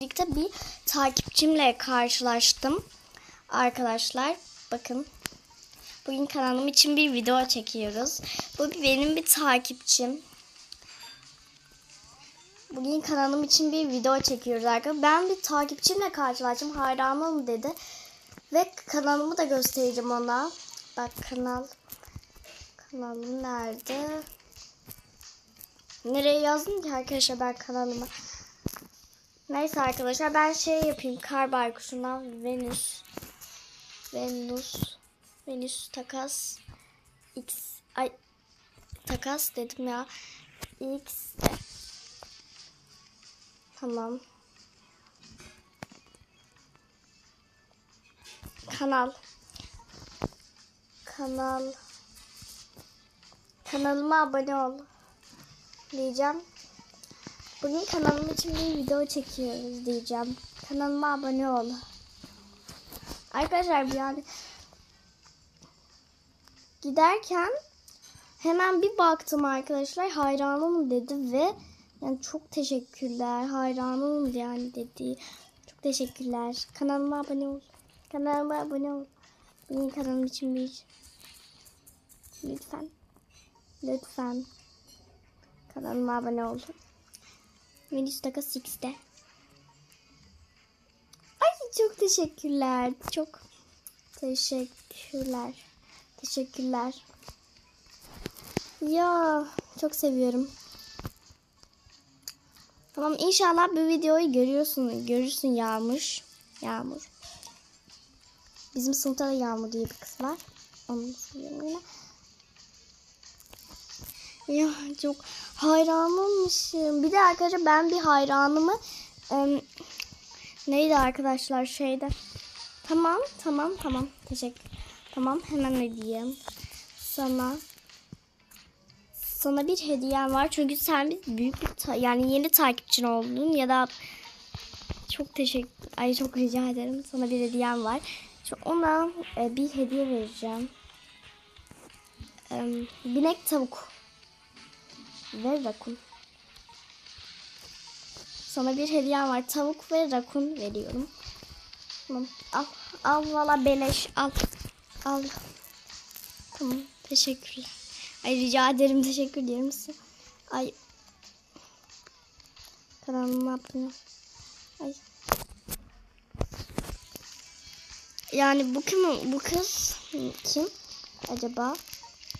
birlikte bir takipçimle karşılaştım. Arkadaşlar bakın. Bugün kanalım için bir video çekiyoruz. Bu benim bir takipçim. Bugün kanalım için bir video çekiyoruz arkadaşlar. Ben bir takipçimle karşılaştım. Hayranım dedi. Ve kanalımı da göstereceğim ona. Bak kanal. Kanalım nerede? Nereye yazdım ki arkadaşlar ben kanalıma? Neyse arkadaşlar ben şey yapayım. Kar baykuşundan Venüs. Venüs. Venüs takas. X. Ay. Takas dedim ya. X. Tamam. Kanal. Kanal. Kanalıma abone ol. Diyeceğim. Bugün kanalım için bir video çekiyoruz diyeceğim. Kanalıma abone ol. Arkadaşlar yani giderken hemen bir baktım arkadaşlar hayranım dedi ve yani çok teşekkürler hayranım yani dedi. Çok teşekkürler. Kanalıma abone ol. Kanalıma abone ol. Benim kanalım için bir lütfen lütfen kanalıma abone ol. Venüs Takas X'te. Ay çok teşekkürler. Çok teşekkürler. Teşekkürler. Ya çok seviyorum. Tamam inşallah bu videoyu görüyorsun. Görürsün Yağmur. Yağmur. Bizim sınıfta da Yağmur diye bir kız var. Onu seviyorum yine. Ya çok hayranımmışım. Bir de arkadaşlar ben bir hayranımı em, neydi arkadaşlar şeyde. Tamam tamam tamam teşekkür. Tamam hemen hediyem. Sana sana bir hediyem var. Çünkü sen bir büyük bir yani yeni takipçin oldun ya da çok teşekkür ay çok rica ederim. Sana bir hediyem var. Şimdi ona e, bir hediye vereceğim. Em, binek tavuk ve rakun. Sana bir hediyem var. Tavuk ve rakun veriyorum. Tamam. Al. Al valla beleş. Al. Al. Tamam. Teşekkürler. Ay rica ederim. Teşekkür ederim misin? Ay. Kanalıma abone. Ay. Yani bu kim? Bu kız kim? Acaba?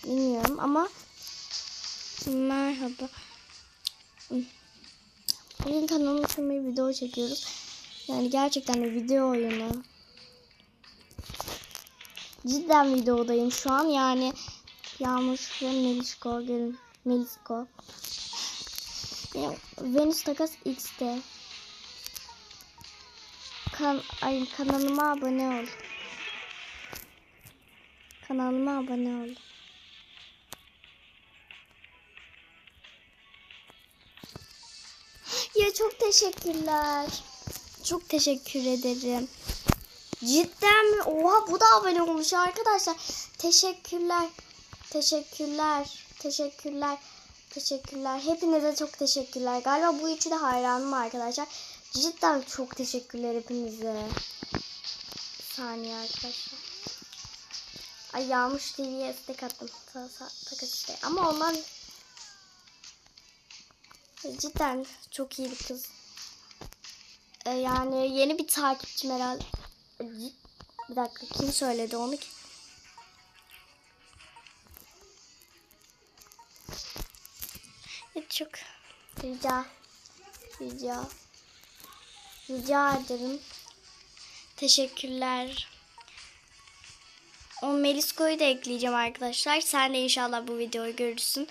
Bilmiyorum ama Merhaba. Bugün kanalım için bir video çekiyoruz. Yani gerçekten bir video oyunu. Cidden videodayım şu an. Yani Yağmur ve Melişko. Gelin. Melişko. Yani Venüs Takas X'te. Kan ay, kanalıma abone ol. Kanalıma abone ol. Çok teşekkürler. Çok teşekkür ederim. Cidden mi? Oha bu da abone olmuş arkadaşlar. Teşekkürler. Teşekkürler. Teşekkürler. Teşekkürler. Hepinize çok teşekkürler. Galiba bu üçü de hayranım arkadaşlar. Cidden çok teşekkürler hepinize. Bir saniye arkadaşlar. Ay Yağmış TV'ye istek attım. Ta- ta- Takas işte. Ama onlar Cidden çok iyi bir kız. Ee, yani yeni bir takipçim herhalde. Cid- Bir dakika kim söyledi onu ki? Çok rica rica rica ederim. Teşekkürler. O Melisko'yu da ekleyeceğim arkadaşlar. Sen de inşallah bu videoyu görürsün.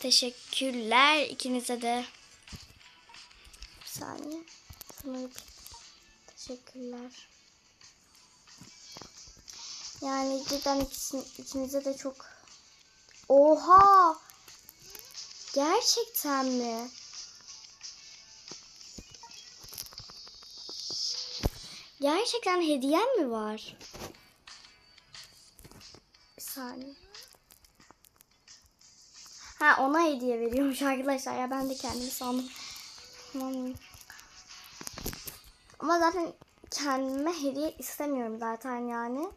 Teşekkürler ikinize de. Bir saniye. Teşekkürler. Yani cidden ikinize de çok... Oha! Gerçekten mi? Gerçekten hediyem mi var? Bir saniye. Ha ona hediye veriyormuş arkadaşlar ya ben de kendimi sandım. Ama zaten kendime hediye istemiyorum zaten yani.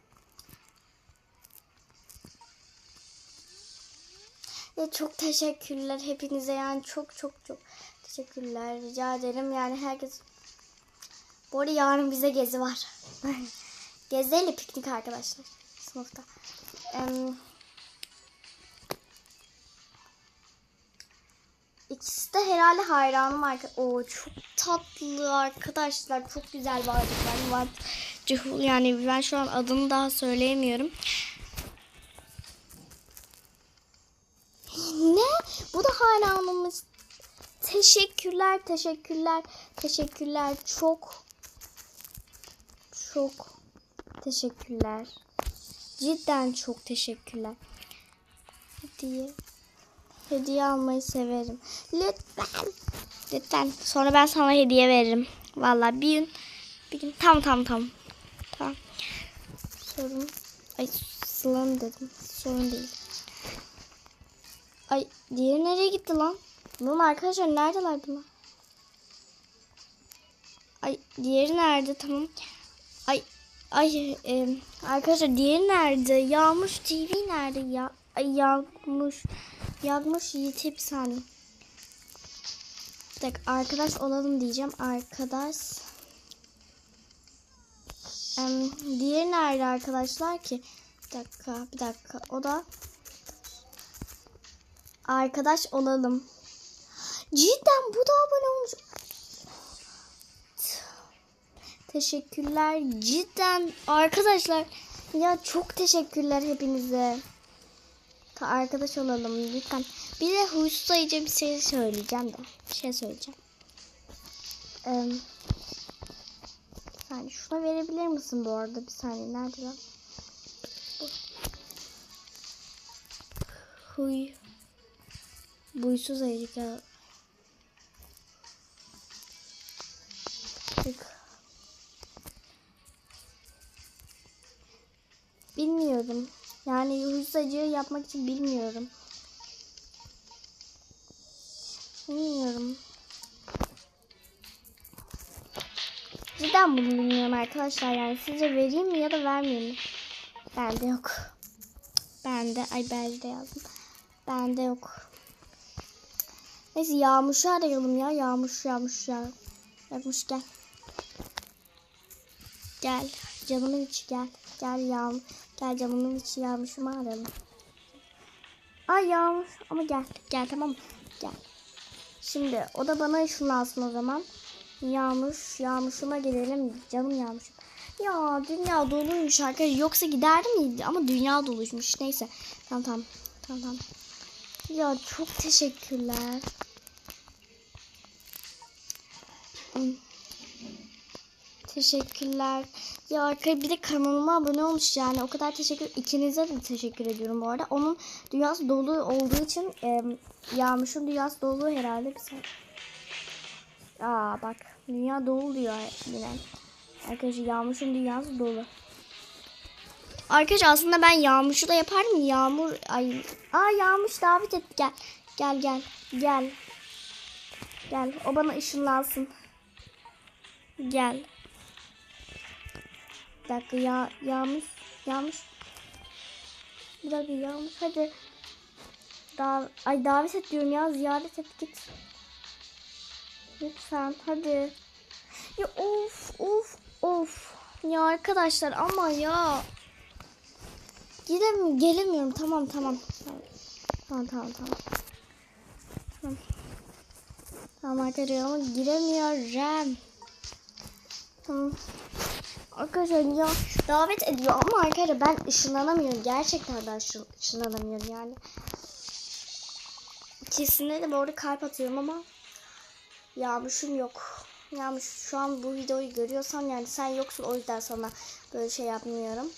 Ve çok teşekkürler hepinize yani çok çok çok teşekkürler rica ederim yani herkes bu arada yarın bize gezi var. Geziyle piknik arkadaşlar sınıfta. Em, İkisi de herhalde hayranım arka. O çok tatlı arkadaşlar. Çok güzel varlıklar var. Cihul yani ben şu an adını daha söyleyemiyorum. Ne? Bu da hayranımız. Teşekkürler, teşekkürler, teşekkürler. Çok çok teşekkürler. Cidden çok teşekkürler. Hediye. Hediye almayı severim. Lütfen. Lütfen. Sonra ben sana hediye veririm. Vallahi bir gün bir gün tam tam tam. Tamam. Sorun. Ay Sılan dedim. Sorun değil. Ay diğeri nereye gitti lan? Lan arkadaşlar neredeler bunlar? Ay diğeri nerede? Tamam. Ay ay e, arkadaşlar diğeri nerede? Yağmış TV nerede ya? Ay yağmış. Yağmış Yiğit saniye. Bir dakika arkadaş olalım diyeceğim. Arkadaş. Em, diğeri nerede arkadaşlar ki? Bir dakika bir dakika. O da arkadaş olalım. Cidden bu da abone olmuş. Teşekkürler. Cidden arkadaşlar ya çok teşekkürler hepinize. Arkadaş olalım lütfen. Bir de huysuz sayıcı bir şey söyleyeceğim de. Bir şey söyleyeceğim. Ee, bir saniye şuna verebilir misin bu arada? Bir saniye nerede lan? Huy. Buysuz ayıcık ya. Bilmiyorum. Yani huysacığı yapmak için bilmiyorum. Bilmiyorum. Cidden bunu bilmiyorum arkadaşlar. Yani sizce vereyim mi ya da vermeyeyim mi? Bende yok. Bende. Ay bende yazdım. Bende yok. Neyse Yağmur'u arayalım ya. Yağmur, Yağmur, Yağmur. Yağmur gel. Gel. Canımın içi gel. Gel Yağmur. Gel camının içi Yağmur'u arayalım. Ay Yağmur. Ama gel. Gel tamam? Gel. Şimdi o da bana ışınlansın o zaman. Yağmur. Yağmur'uma gelelim. Canım Yağmur'um. Ya dünya doluymuş arkadaşlar. Yoksa giderdi miydi? Ama dünya doluymuş. Neyse. Tamam tamam. Tamam tamam. Ya çok teşekkürler. Hmm. Teşekkürler. Ya arkadaşlar bir de kanalıma abone olmuş yani. O kadar teşekkür İkinize de teşekkür ediyorum bu arada. Onun dünyası dolu olduğu için e, Yağmur'un dünyası dolu herhalde bir saniye. Aa bak dünya dolu diyor yine. Arkadaşlar Yağmur'un dünyası dolu. Arkadaşlar aslında ben Yağmur'u da yaparım. Yağmur ay Aa Yağmur davet et gel. Gel gel. Gel. Gel. O bana ışınlansın. Gel. Dakika ya Yağmur. Yağmur. Bir dakika Yağmur hadi. Dav ay davet et diyorum ya ziyaret et git. Lütfen hadi. Ya of of of. Ya arkadaşlar ama ya. Gidem gelemiyorum. Tamam tamam. Tamam tamam tamam. Tamam. Tamam arkadaşlar ama giremiyorum. Tamam. Arkadaşlar ya davet ediyor ama arkadaşlar ben ışınlanamıyorum. Gerçekten ben ışın, ışınlanamıyorum yani. Kesinlikle bu arada kalp atıyorum ama Yağmur'um yok. Yağmur şu an bu videoyu görüyorsan yani sen yoksun o yüzden sana böyle şey yapmıyorum.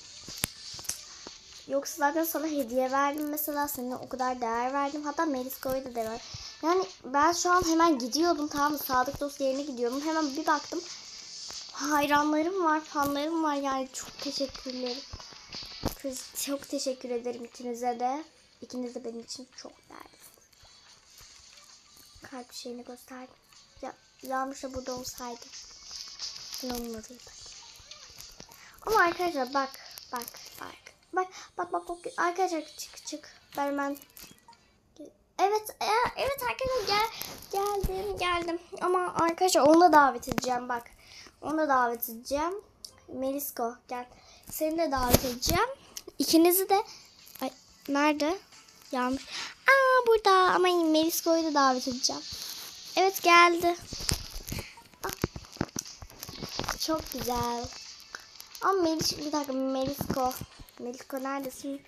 Yoksa zaten sana hediye verdim mesela sana o kadar değer verdim. Hatta Melisco'yu da değer Yani ben şu an hemen gidiyordum tamam mı? Sadık dost yerine gidiyordum. Hemen bir baktım. Hayranlarım var, fanlarım var yani çok teşekkürler. Çok teşekkür ederim ikinize de. İkiniz de benim için çok değerli. Kalp şeyini gösterdim. Ya, Yağmur da burada olsaydı. Bak. Ama arkadaşlar bak bak bak. Bak bak bak bak arkadaşlar çık çık. Ben Evet e, evet arkadaşlar gel geldim geldim. Ama arkadaşlar onu da davet edeceğim bak. Onu da davet edeceğim. Melisko gel. Seni de davet edeceğim. İkinizi de Ay, nerede? Yanlış. Aa burada ama Melisko'yu da davet edeceğim. Evet geldi. Ah. Çok güzel. Ama Melis bir dakika Melisko. Melisko neredesin?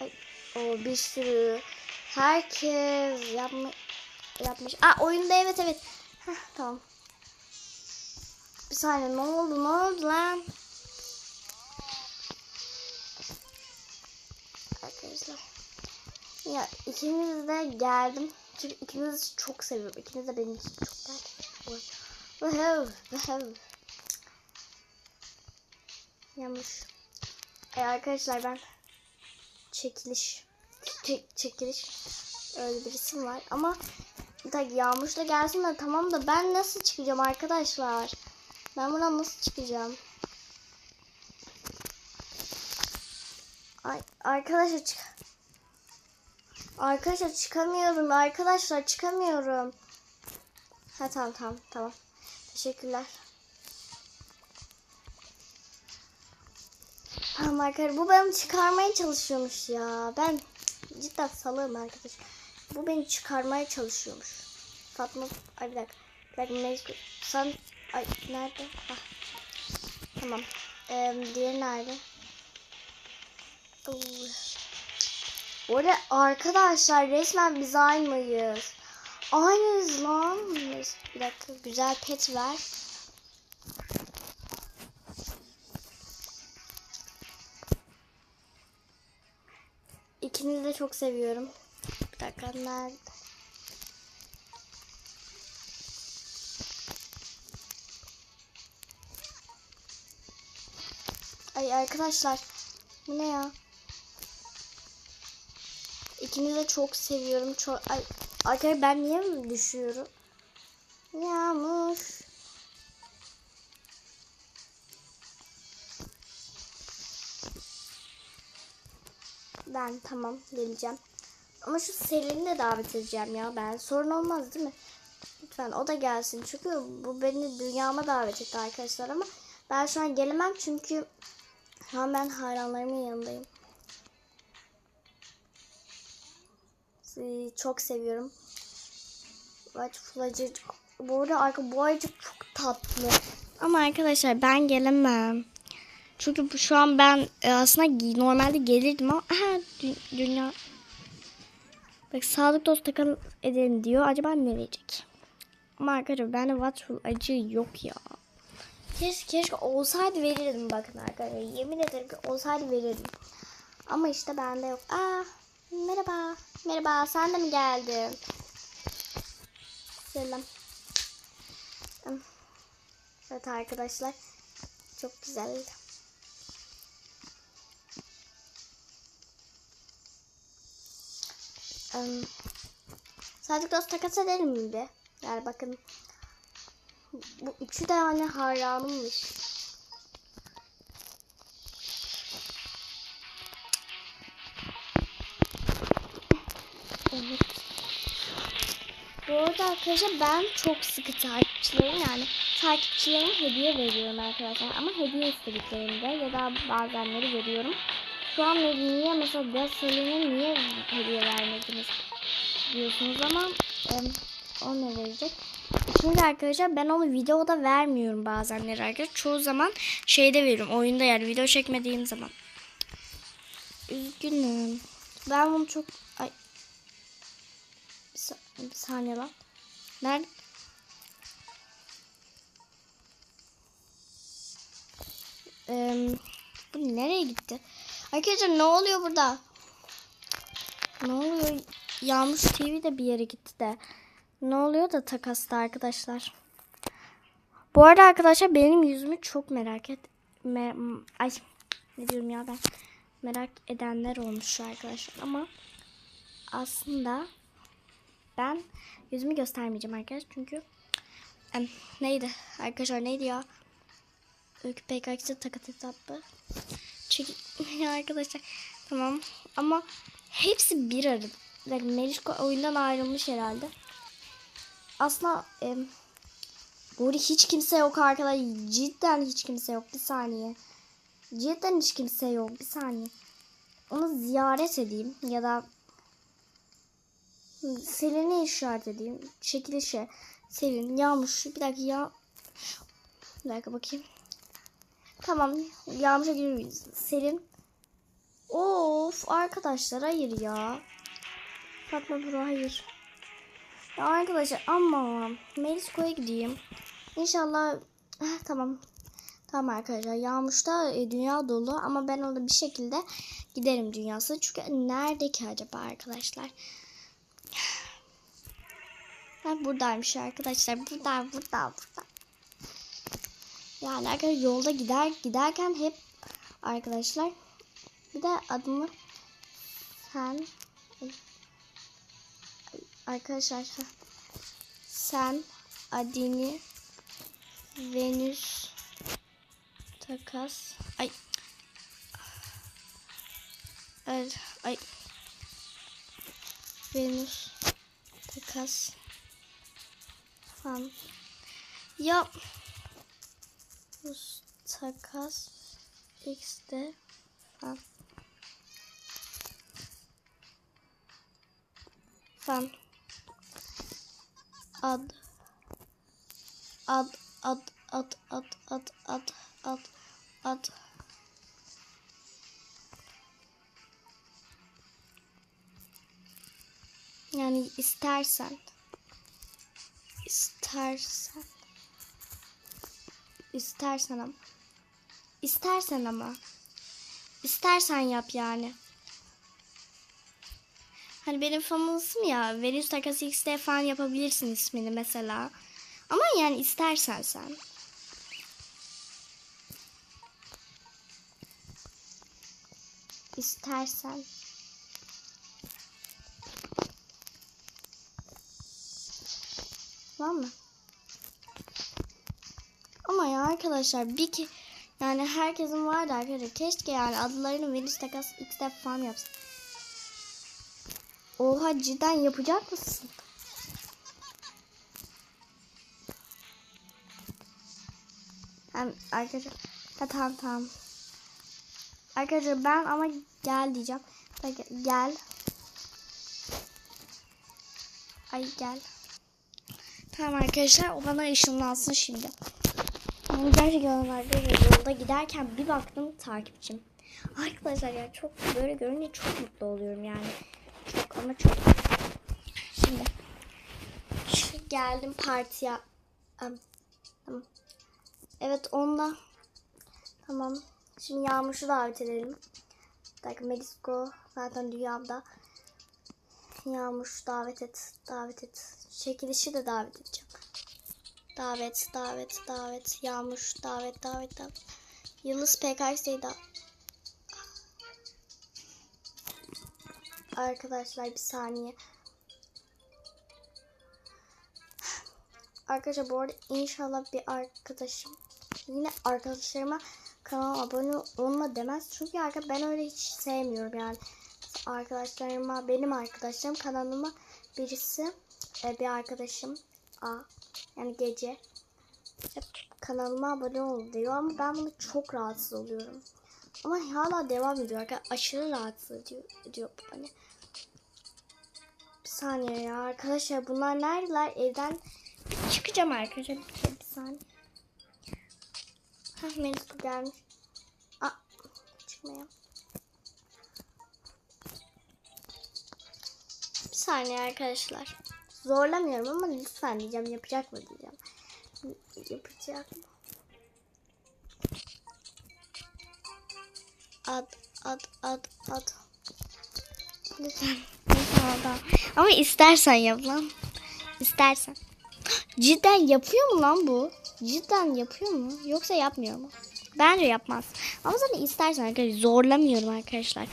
Ay, o bir sürü herkes yapma, yapmış. Aa oyunda evet evet. Heh, tamam. Bir saniye ne oldu ne oldu lan? Arkadaşlar. Ya ikiniz de geldim. Çünkü ikinizi çok seviyorum. İkiniz de için çok vahav. Yanlış. E arkadaşlar ben çekiliş çek, çekiliş öyle bir isim var ama dakika Yağmur da gelsin de tamam da ben nasıl çıkacağım arkadaşlar? Ben buradan nasıl çıkacağım? Ay arkadaşlar çık. Arkadaşlar çıkamıyorum. Arkadaşlar çıkamıyorum. Ha tamam tamam tamam. Teşekkürler. Tamam arkadaşlar bu beni çıkarmaya çalışıyormuş ya. Ben cidden salığım arkadaş. Bu beni çıkarmaya çalışıyormuş. Fatma ay bir dakika. Bir dakika sen ay nerede? Hah. Tamam. Ee, diğeri nerede? Bu arada arkadaşlar resmen biz aynıyız. Aynıyız lan. Bir dakika güzel pet ver. İkinizi de çok seviyorum. Bir dakika nerede? Ay arkadaşlar bu ne ya? İkinizi de çok seviyorum. Çok ay arkadaşlar ben niye mi düşüyorum? Yağmur. Ben tamam geleceğim. Ama şu Selin'i de davet edeceğim ya ben. Sorun olmaz değil mi? Lütfen o da gelsin. Çünkü bu beni dünyama davet etti arkadaşlar ama ben şu an gelemem çünkü şu an ben hayranlarımın yanındayım. Sizi çok seviyorum. White acı. Bu arada arka bu acı çok tatlı. Ama arkadaşlar ben gelemem. Çünkü şu an ben e, aslında normalde gelirdim ama aha, dü- dünya Bak sağlık dost takıl edelim diyor. Acaba ne verecek? Ama arkadaşlar bende Watchful acı yok ya. Keşke, keşke olsaydı verirdim bakın arkadaşlar. Yemin ederim ki olsaydı verirdim. Ama işte bende yok. Aa, merhaba. Merhaba sen de mi geldin? Selam. Evet arkadaşlar. Çok güzel. Um, sadece dost takas edelim mi bir? Yani bakın. Bu de hani hayranımmış. Evet. Bu arada arkadaşlar ben çok sıkı takipçilerim yani takipçilerime hediye veriyorum arkadaşlar ama hediye istediklerinde ya da bazenleri veriyorum. Şu an niye mesela Gasolin'e niye hediye vermediniz diyorsunuz ama e, o ne verecek? Şimdi arkadaşlar ben onu videoda vermiyorum bazenleri arkadaşlar. Çoğu zaman şeyde veriyorum oyunda yani video çekmediğim zaman. Üzgünüm. Ben bunu çok... Ay. Bir, bir saniye lan. Nerede? Eee, bu nereye gitti? Arkadaşlar ne oluyor burada? Ne oluyor? Yağmur TV de bir yere gitti de. Ne oluyor da takasta arkadaşlar? Bu arada arkadaşlar benim yüzümü çok merak et. Me- Ay ne diyorum ya ben. Merak edenler olmuş arkadaşlar ama aslında ben yüzümü göstermeyeceğim arkadaşlar çünkü em, neydi arkadaşlar neydi ya Öykü PKX'de takat hesabı. Çünkü ya arkadaşlar tamam ama hepsi bir arada. Yani Melişko oyundan ayrılmış herhalde. Aslında e, burada hiç kimse yok arkadaşlar. Cidden hiç kimse yok. Bir saniye. Cidden hiç kimse yok. Bir saniye. Onu ziyaret edeyim ya da Selin'i işaret edeyim. Çekilişe. Selin, Yağmur. Bir dakika ya. Bir dakika bakayım. Tamam. Yağmur'a giriyoruz. Selin. Of arkadaşlar hayır ya. Fatma Bro hayır. Ya arkadaşlar ama Melisco'ya gideyim. İnşallah eh, tamam. Tamam arkadaşlar. Yağmur'da e, dünya dolu ama ben orada bir şekilde giderim dünyası. Çünkü nerede ki acaba arkadaşlar? Ha, buradaymış arkadaşlar. Burada, burada, burada. Yani arkadaşlar yolda gider giderken hep arkadaşlar bir de adımı sen arkadaşlar sen adini Venüs takas ay. Evet, ay. Venüs takas fan ya. Venüs takas x'de fan fan ad. Ad ad ad ad ad ad ad ad. Yani istersen. İstersen. İstersen ama. İstersen ama. İstersen yap yani hani benim fanımsım ya Venüs Takas X'de falan yapabilirsin ismini mesela ama yani istersen sen istersen Var mı? Ama ya arkadaşlar bir ki yani herkesin vardı arkadaşlar. Keşke yani adlarını Venüs Takas X defa falan yapsın. Oha cidden yapacak mısın? Hem arkadaşlar ha, tamam tamam. Arkadaşlar ben ama gel diyeceğim. Bak, Gel. Ay gel. Tamam arkadaşlar o bana ışınlansın şimdi. Yani gerçekten arkadaşlar yolda giderken bir baktım takipçim. Arkadaşlar ya çok böyle görünce çok mutlu oluyorum yani. Çok çok. Şimdi geldim partiye. Evet onunla. Tamam. Şimdi Yağmur'u davet edelim. Bir dakika Melisco zaten dünyamda. Yağmur davet et, davet et. Çekilişi de davet edeceğim. Davet, davet, davet. Yağmur, davet, davet, davet. Yıldız PKX'yi da. Arkadaşlar bir saniye. Arkadaşlar bu arada inşallah bir arkadaşım yine arkadaşlarıma kanala abone olma demez. Çünkü arkadaşlar ben öyle hiç sevmiyorum yani arkadaşlarıma, benim arkadaşlarım kanalıma birisi e, bir arkadaşım A yani gece hep kanalıma abone ol diyor ama ben bunu çok rahatsız oluyorum. Ama hala devam ediyor arkadaşlar. Aşırı rahatsız ediyor, ediyor. Bir saniye ya arkadaşlar bunlar neredeler? Evden çıkacağım arkadaşlar. Bir, bir saniye. Hah Melis gelmiş. Aa, çıkmaya. Bir saniye arkadaşlar. Zorlamıyorum ama lütfen diyeceğim. Yapacak mı diyeceğim. Yapacak mı? Ad, ad, ad, ad. Lütfen. Adam. Ama istersen yap lan. İstersen. Cidden yapıyor mu lan bu? Cidden yapıyor mu? Yoksa yapmıyor mu? Bence yapmaz. Ama zaten istersen arkadaşlar zorlamıyorum arkadaşlar.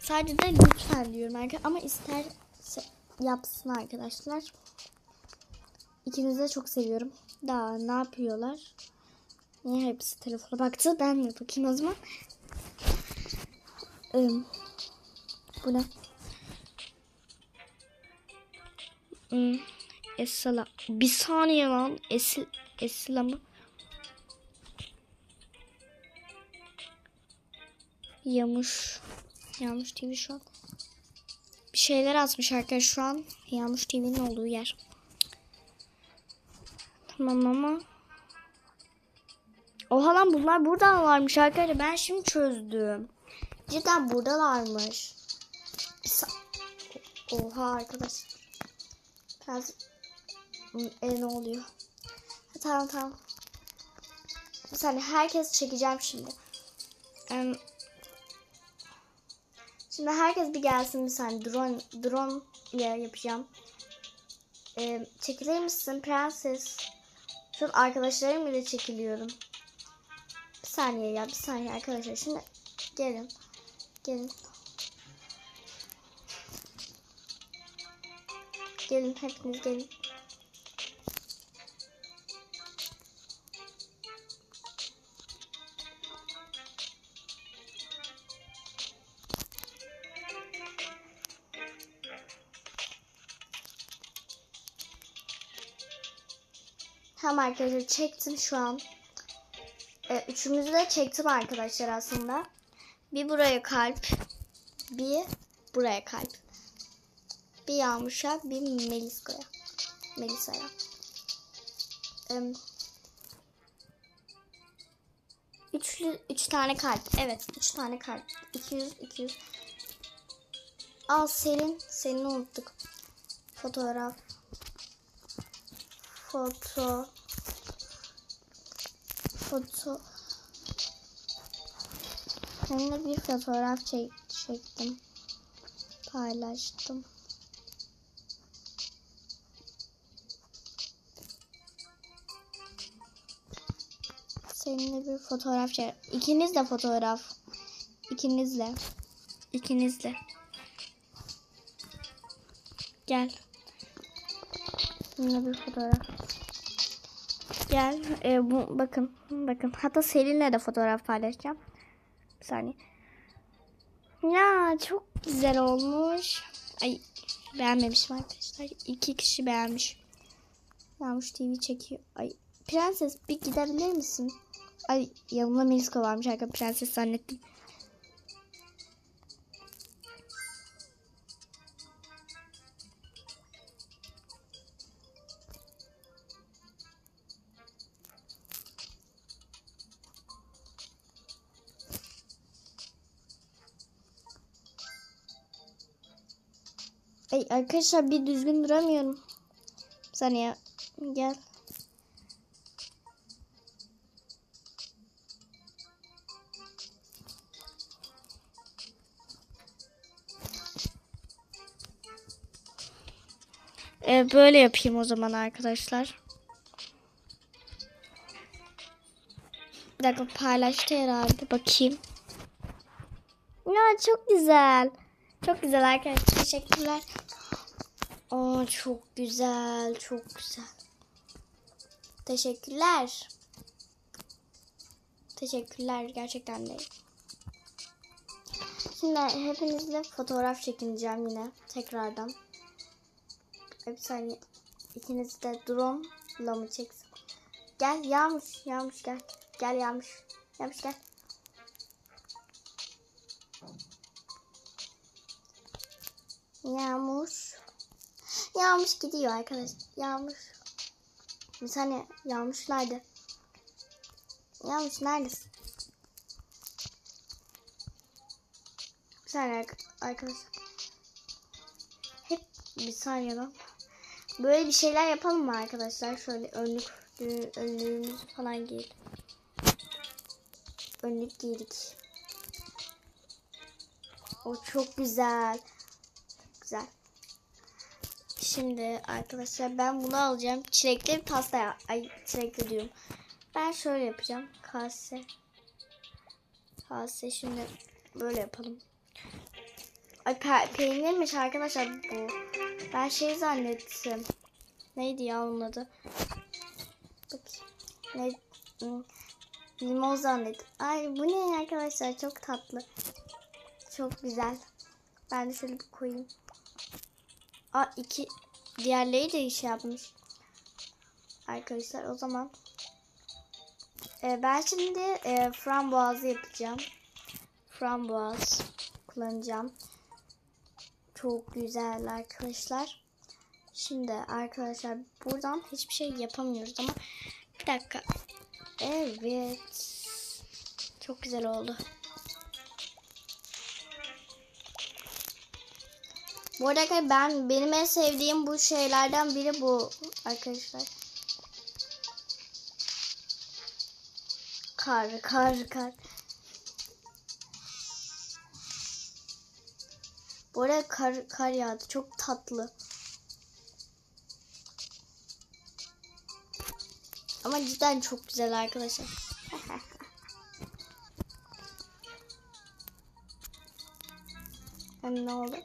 Sadece de lütfen diyorum arkadaşlar. Ama ister yapsın arkadaşlar. İkinizi de çok seviyorum. Daha ne yapıyorlar? Niye hepsi telefona baktı? Ben de bakayım o zaman. Ee, bu ne? Hmm, Esala. Bir saniye lan. Esil, Esila mı? Yamuş. Yamuş TV şu an. Bir şeyler atmış arkadaşlar şu an. Yamuş TV'nin olduğu yer. Tamam ama. Oha lan bunlar burada varmış arkadaşlar. Ben şimdi çözdüm. Cidden buradalarmış. Oha arkadaşlar. Biraz... E ne oluyor? Ha, tamam tamam. Bir saniye herkes çekeceğim şimdi. Em, Şimdi herkes bir gelsin bir saniye. Drone, drone ile yapacağım. Ee, çekilir misin prenses? Şu arkadaşlarım ile çekiliyorum. Bir saniye ya bir saniye arkadaşlar. Şimdi gelin. Gelin. Gelin hepiniz gelin. Tamam arkadaşlar çektim şu an. Ee, üçümüzü de çektim arkadaşlar aslında. Bir buraya kalp. Bir buraya kalp. Bir Yağmur'a bir Melisa'ya. Melisa'ya. Üçlü, üç tane kalp. Evet üç tane kalp. 200 200. Al Selin. Selin'i unuttuk. Fotoğraf. Foto. Foto. Seninle bir fotoğraf çek, çektim. Paylaştım. Seninle bir fotoğraf çek. İkiniz de fotoğraf. İkinizle. İkinizle. Gel. Seninle bir fotoğraf. Gel. E, bu, bakın. Bakın. Hatta Selin'le de fotoğraf paylaşacağım. Bir saniye. Ya çok güzel olmuş. Ay beğenmemişim arkadaşlar. İki kişi beğenmiş. Yağmış TV çekiyor. Ay prenses bir gidebilir misin? Ay yanımda Melisko varmış arkadaşlar. Prenses zannettim. Ay arkadaşlar bir düzgün duramıyorum. Saniye gel. Ee, böyle yapayım o zaman arkadaşlar. Bir dakika paylaştı herhalde. Bakayım. Ya çok güzel. Çok güzel arkadaşlar. Teşekkürler. Aa çok güzel. Çok güzel. Teşekkürler. Teşekkürler gerçekten de. Şimdi hepinizle fotoğraf çekineceğim yine tekrardan. Bir saniye. İkiniz de drone'la mı çeksin? Gel Yağmış. Yağmış gel. Gel Yağmış. Yağmış gel. Yağmış. Yağmış gidiyor arkadaş. Yağmış. Bir saniye yağmışlardı. Yağmış neredesin? Bir saniye ark- arkadaşlar. Hep bir saniye lan. Böyle bir şeyler yapalım mı arkadaşlar? Şöyle önlük, önlüğümüzü falan giyelim. Önlük giydik. O çok güzel. Güzel. Şimdi arkadaşlar ben bunu alacağım. Çilekli pasta ya. Ay çilekli diyorum. Ben şöyle yapacağım. Kase. Kase şimdi böyle yapalım. Ay pe peynirmiş arkadaşlar bu. Ben şey zannettim. Neydi ya onun adı? Ne? Limon zannettim. Ay bu ne arkadaşlar çok tatlı. Çok güzel. Ben de şöyle bir koyayım. Aa iki diğerleri de iş yapmış. Arkadaşlar o zaman e, ben şimdi e, frambuazı yapacağım. Frambuaz kullanacağım. Çok güzel arkadaşlar. Şimdi arkadaşlar buradan hiçbir şey yapamıyoruz ama bir dakika. Evet. Çok güzel oldu. Bu arada ben benim en sevdiğim bu şeylerden biri bu arkadaşlar. Kar, kar, kar. Bu arada kar, kar yağdı. Çok tatlı. Ama cidden çok güzel arkadaşlar. Hem ne oldu?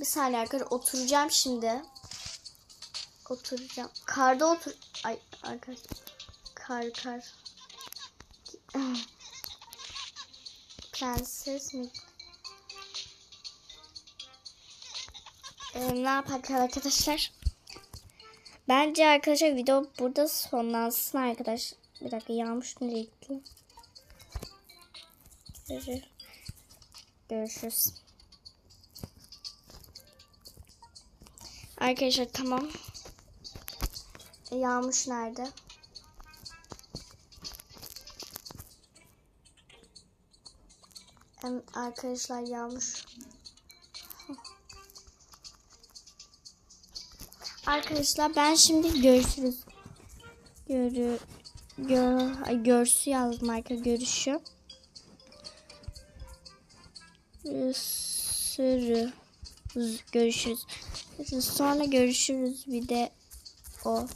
Bir saniye arkadaşlar oturacağım şimdi. Oturacağım. Karda otur. Ay arkadaşlar. Kar kar. Prenses mi? Ee, ne yapak arkadaşlar? Bence arkadaşlar video burada sonlansın arkadaş. Bir dakika yağmış nereye gitti? Görüşürüz. Arkadaşlar tamam. E, yağmış nerede? Hem arkadaşlar yağmış. Arkadaşlar ben şimdi görüşürüz. Görü gör, ay, görsü yazdım arkadaşlar görüşü. Sürü. Görüşürüz. Sonra görüşürüz bir de o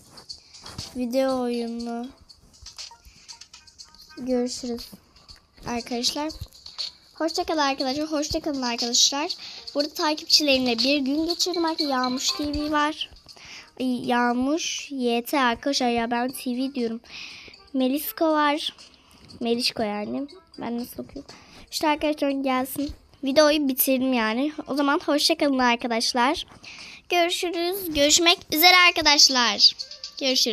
video oyunu görüşürüz arkadaşlar. Hoşçakalın arkadaşlar. Hoşçakalın arkadaşlar. Burada takipçilerimle bir gün geçirdim. Arkadaşlar Yağmış TV var. Ay, Yağmış YT arkadaşlar ya ben TV diyorum. Melisko var. Melişko yani. Ben nasıl okuyorum? İşte arkadaşlar gelsin. Videoyu bitirdim yani. O zaman hoşçakalın arkadaşlar. Görüşürüz. Görüşmek üzere arkadaşlar. Görüşürüz.